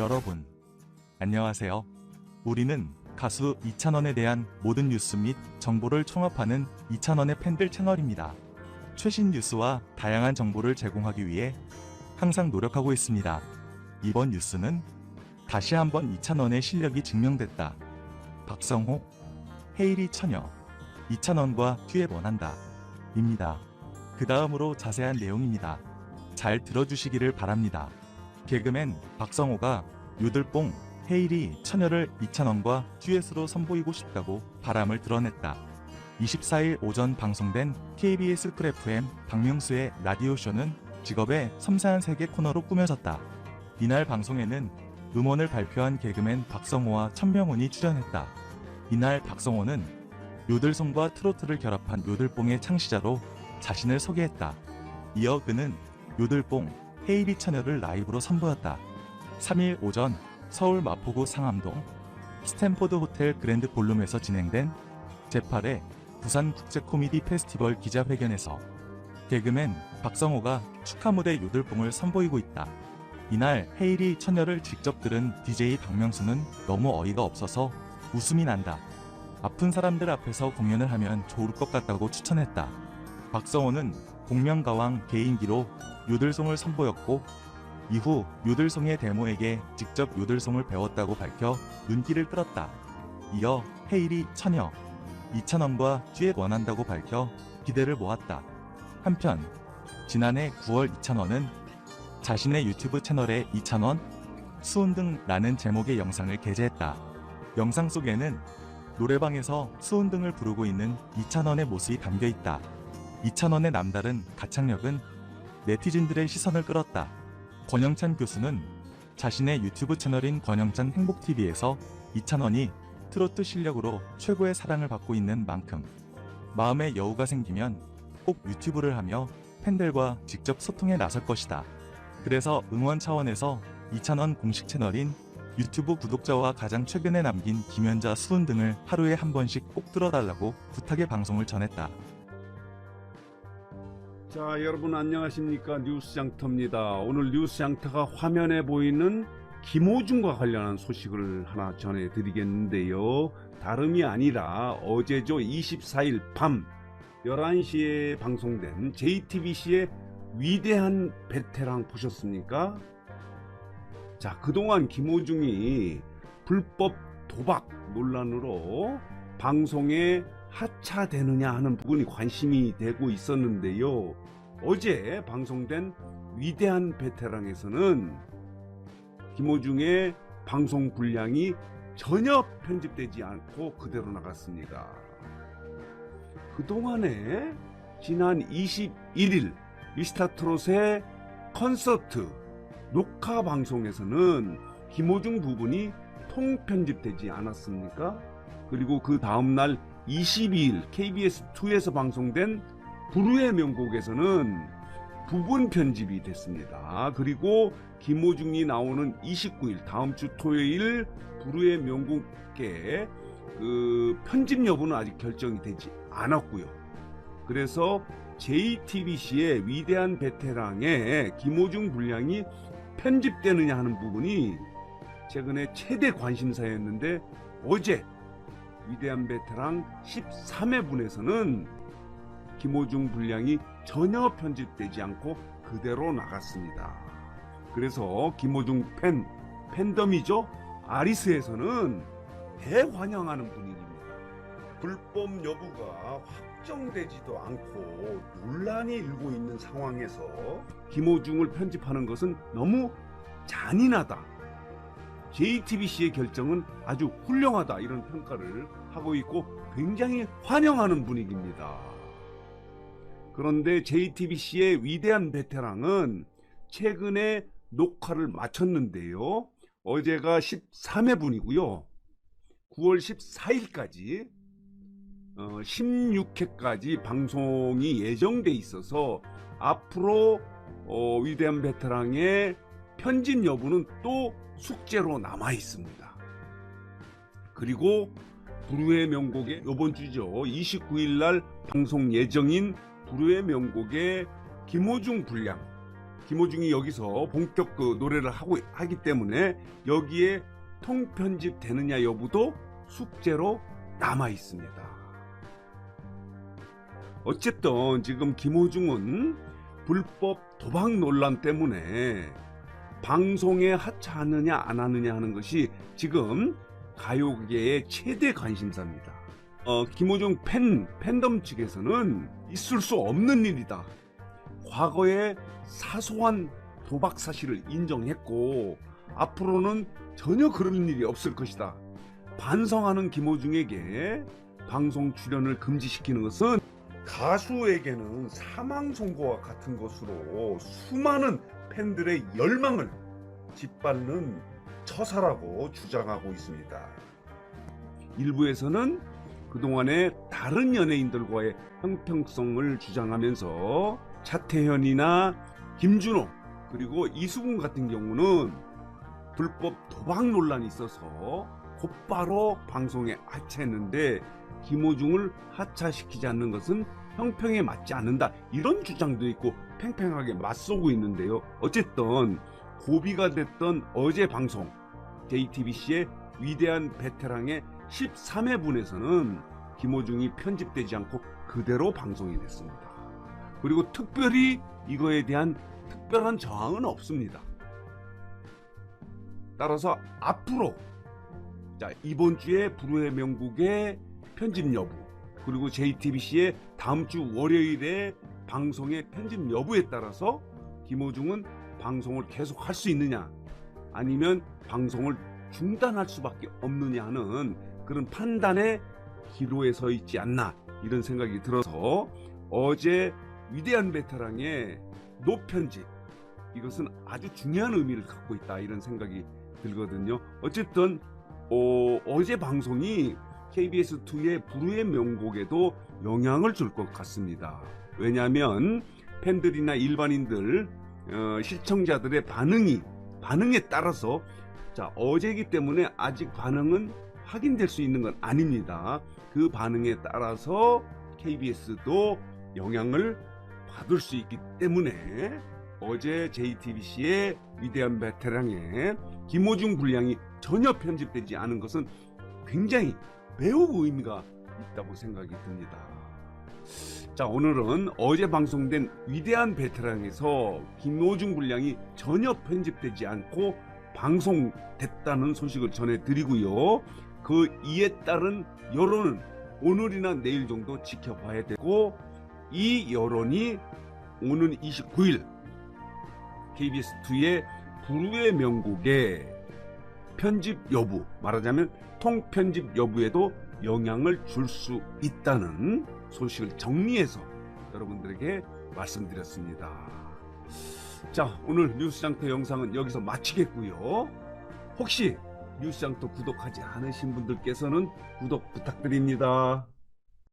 여러분, 안녕하세요. 우리는 가수 이찬원에 대한 모든 뉴스 및 정보를 총합하는 이찬원의 팬들 채널입니다. 최신 뉴스와 다양한 정보를 제공하기 위해 항상 노력하고 있습니다. 이번 뉴스는 다시 한번 이찬원의 실력이 증명됐다. 박성호, 헤이리 처녀, 이찬원과 듀엣 원한다. 입니다. 그 다음으로 자세한 내용입니다. 잘 들어주시기를 바랍니다. 개그맨 박성호가 유들뽕 헤일이 처녀를 이찬원과 듀엣으로 선보이고 싶다고 바람을 드러냈다. 24일 오전 방송된 KBS 쿨 FM 박명수의 라디오쇼는 직업의 섬세한 세계 코너로 꾸며졌다. 이날 방송에는 음원을 발표한 개그맨 박성호와 천명훈이 출연했다. 이날 박성호는 요들송과 트로트를 결합한 요들뽕의 창시자로 자신을 소개했다. 이어 그는 요들뽕 헤이리 처녀를 라이브로 선보였다. 3일 오전 서울 마포구 상암동 스탠포드 호텔 그랜드 볼룸에서 진행된 제8회 부산 국제 코미디 페스티벌 기자회견에서 개그맨 박성호가 축하 무대 요들뽕을 선보이고 있다. 이날 헤이리 처녀를 직접 들은 DJ 박명수는 너무 어이가 없어서 웃음이 난다. 아픈 사람들 앞에서 공연을 하면 좋을 것 같다고 추천했다. 박성호는 복면가왕 개인기로 요들송을 선보였고 이후 요들송의 데모에게 직접 요들송을 배웠다고 밝혀 눈길을 끌었다. 이어 헤일이 처녀 이찬원과 듀엣 원한다고 밝혀 기대를 모았다. 한편 지난해 9월 이찬원은 자신의 유튜브 채널에 이찬원 수은등라는 제목의 영상을 게재했다. 영상 속에는 노래방에서 수은등을 부르고 있는 이찬원의 모습이 담겨 있다. 이찬원의 남다른 가창력은 네티즌들의 시선을 끌었다. 권영찬 교수는 자신의 유튜브 채널인 권영찬 행복TV에서 이찬원이 트로트 실력으로 최고의 사랑을 받고 있는 만큼 마음에 여우가 생기면 꼭 유튜브를 하며 팬들과 직접 소통에 나설 것이다. 그래서 응원 차원에서 이찬원 공식 채널인 유튜브 구독자와 가장 최근에 남긴 김연자 수은 등을 하루에 한 번씩 꼭 들어달라고 부탁의 방송을 전했다. 자, 여러분 안녕하십니까? 뉴스장터입니다. 오늘 뉴스장터가 화면에 보이는 김호중과 관련한 소식을 하나 전해드리겠는데요. 다름이 아니라 어제죠 24일 밤 11시에 방송된 JTBC의 위대한 베테랑 보셨습니까? 자, 그동안 김호중이 불법 도박 논란으로 방송에 하차되느냐 하는 부분이 관심이 되고 있었는데요. 어제 방송된 위대한 베테랑에서는 김호중의 방송 분량이 전혀 편집되지 않고 그대로 나갔습니다. 그동안에 지난 21일 미스터트롯의 콘서트 녹화 방송에서는 김호중 부분이 통편집되지 않았습니까? 그리고 그 다음날 22일 KBS2에서 방송된 부르의 명곡에서는 부분 편집이 됐습니다. 그리고 김호중이 나오는 29일 다음 주 토요일 부르의 명곡의 그 편집 여부는 아직 결정이 되지 않았고요. 그래서 JTBC의 위대한 베테랑의 김호중 분량이 편집되느냐 하는 부분이 최근에 최대 관심사였는데 어제 위대한 베테랑 13회 분에서는 김호중 분량이 전혀 편집되지 않고 그대로 나갔습니다. 그래서 김호중 팬, 팬덤이죠? 아리스에서는 대환영하는 분위기입니다. 불법 여부가 확정되지도 않고 논란이 일고 있는 상황에서 김호중을 편집하는 것은 너무 잔인하다. JTBC의 결정은 아주 훌륭하다 이런 평가를 하고 있고 굉장히 환영하는 분위기입니다. 그런데 JTBC의 위대한 베테랑은 최근에 녹화를 마쳤는데요. 어제가 13회 분이고요. 9월 14일까지 어, 16회까지 방송이 예정돼 있어서 앞으로 어, 위대한 베테랑의 편집 여부는 또 숙제로 남아 있습니다. 그리고 부르의 명곡의 이번 주죠. 29일 날 방송 예정인 부르의 명곡의 김호중 분량 김호중이 여기서 본격 그 노래를 하고 하기 때문에 여기에 통편집 되느냐 여부도 숙제로 남아 있습니다. 어쨌든 지금 김호중은 불법 도박 논란 때문에 방송에 하차하느냐 안 하느냐 하는 것이 지금 가요계의 최대 관심사입니다. 어, 김호중 팬 팬덤 측에서는 있을 수 없는 일이다. 과거에 사소한 도박 사실을 인정했고 앞으로는 전혀 그런 일이 없을 것이다. 반성하는 김호중에게 방송 출연을 금지시키는 것은 가수에게는 사망 선고와 같은 것으로 수많은 팬들의 열망을 짓밟는 처사라고 주장하고 있습니다. 일부에서는 그동안의 다른 연예인들과의 형평성을 주장하면서 차태현이나 김준호 그리고 이수근 같은 경우는 불법 도박 논란이 있어서 곧바로 방송에 하차했는데 김호중을 하차시키지 않는 것은 형평에 맞지 않는다 이런 주장도 있고 팽팽하게 맞서고 있는데요 어쨌든 고비가 됐던 어제 방송 JTBC의 위대한 베테랑의 13회분에서는 김호중이 편집되지 않고 그대로 방송이 됐습니다. 그리고 특별히 이거에 대한 특별한 저항은 없습니다. 따라서 앞으로 자 이번 주에 불후의 명곡의 편집 여부 그리고 JTBC의 다음 주 월요일에 방송의 편집 여부에 따라서 김호중은 방송을 계속 할 수 있느냐 아니면 방송을 중단할 수밖에 없느냐 하는 그런 판단의 기로에 서 있지 않나 이런 생각이 들어서 어제 위대한 베테랑의 노편집 이것은 아주 중요한 의미를 갖고 있다 이런 생각이 들거든요. 어쨌든 어, 제 방송이 KBS2의 불후의 명곡에도 영향을 줄 것 같습니다. 왜냐하면 팬들이나 일반인들 어, 시청자들의 반응이 반응에 따라서 자 어제이기 때문에 아직 반응은 확인될 수 있는 건 아닙니다. 그 반응에 따라서 KBS도 영향을 받을 수 있기 때문에 어제 JTBC의 위대한 베테랑의 김호중 분량이 전혀 편집되지 않은 것은 굉장히 매우 의미가 있다고 생각이 듭니다. 자, 오늘은 어제 방송된 위대한 베테랑에서 김호중 분량이 전혀 편집되지 않고 방송됐다는 소식을 전해드리고요. 그 이에 따른 여론은 오늘이나 내일 정도 지켜봐야 되고 이 여론이 오는 29일 KBS2의 불후의 명곡의 편집 여부, 말하자면 통편집 여부에도 영향을 줄 수 있다는 소식을 정리해서 여러분들에게 말씀드렸습니다. 자, 오늘 뉴스장터 영상은 여기서 마치겠고요. 혹시 뉴스장터 구독하지 않으신 분들께서는 구독 부탁드립니다.